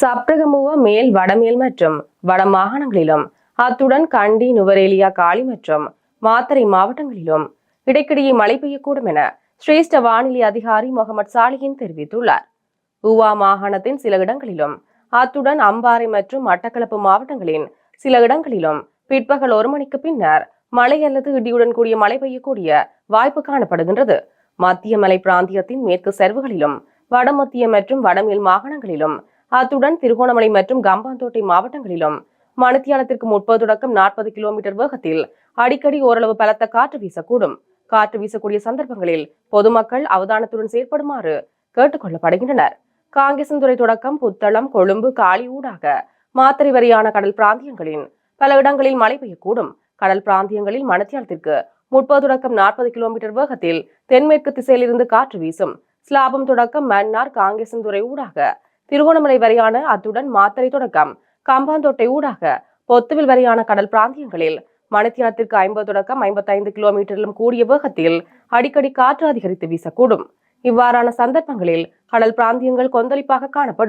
சப்ரகமுவ மேல் வடமேல் மற்றும் வட மாகாணங்களிலும் அத்துடன் கண்டி நுவரேலியா காலி மற்றும் மாத்தறை மாவட்டங்களிலும் இடைக்கிடையே மழை பெய்யக்கூடும் என சிரேஷ்ட வானிலை அதிகாரி முகமது சாலிஹின் தெரிவித்துள்ளார். உவா மாகாணத்தின் சில இடங்களிலும் அத்துடன் அம்பாறை மற்றும் மட்டக்களப்பு மாவட்டங்களின் சில இடங்களிலும் பிற்பகல் ஒரு மணிக்கு பின்னர் மழை அல்லது இடியுடன் கூடிய மழை பெய்யக்கூடிய வாய்ப்பு காணப்படுகின்றது. மத்திய மலை பிராந்தியத்தின் மேற்கு செருவுகளிலும் வடமத்திய மற்றும் வடமேல் மாகாணங்களிலும் அத்துடன் திருகோணமலை மற்றும் கம்பாந்தோட்டை மாவட்டங்களிலும் மணித்தியாலத்திற்கு முப்பது தொடக்கம் நாற்பது கிலோமீட்டர் வேகத்தில் அடிக்கடி ஓரளவு பலத்த காற்று வீசக்கூடும். காற்று வீசக்கூடிய சந்தர்ப்பங்களில் பொதுமக்கள் அவதானத்துடன் செயற்படுமாறு கேட்டுக்கொள்ளப்படுகின்றனர். காங்கேசன்துறை தொடக்கம் புத்தளம் கொழும்பு காலி ஊடாக மாத்திரை வரையான கடல் பிராந்தியங்களின் பல இடங்களில் மழை பெய்யக்கூடும். கடல் பிராந்தியங்களில் மணத்தியாலத்திற்கு முப்பது தொடக்கம் நாற்பது கிலோமீட்டர் வேகத்தில் தென்மேற்கு திசையிலிருந்து காற்று வீசும். ஸ்லாபம் தொடக்கம் மன்னார் காங்கேசன்துறை ஊடாக திருகோணமலை வரையான அத்துடன் மாத்தறை தொடக்கம். கம்பாந்தோட்டை ஊடாக பொத்துவில் வரையான கடல் பிராந்தியங்களில் மணித்தியானத்திற்கு ஐம்பது தொடக்கம் ஐம்பத்தைந்து கிலோமீட்டரிலும் கூடிய வேகத்தில் அடிக்கடி காற்று அதிகரித்து வீசக்கூடும். இவ்வாறான சந்தர்ப்பங்களில் கடல் பிராந்தியங்கள் கொந்தளிப்பாக காணப்படும்.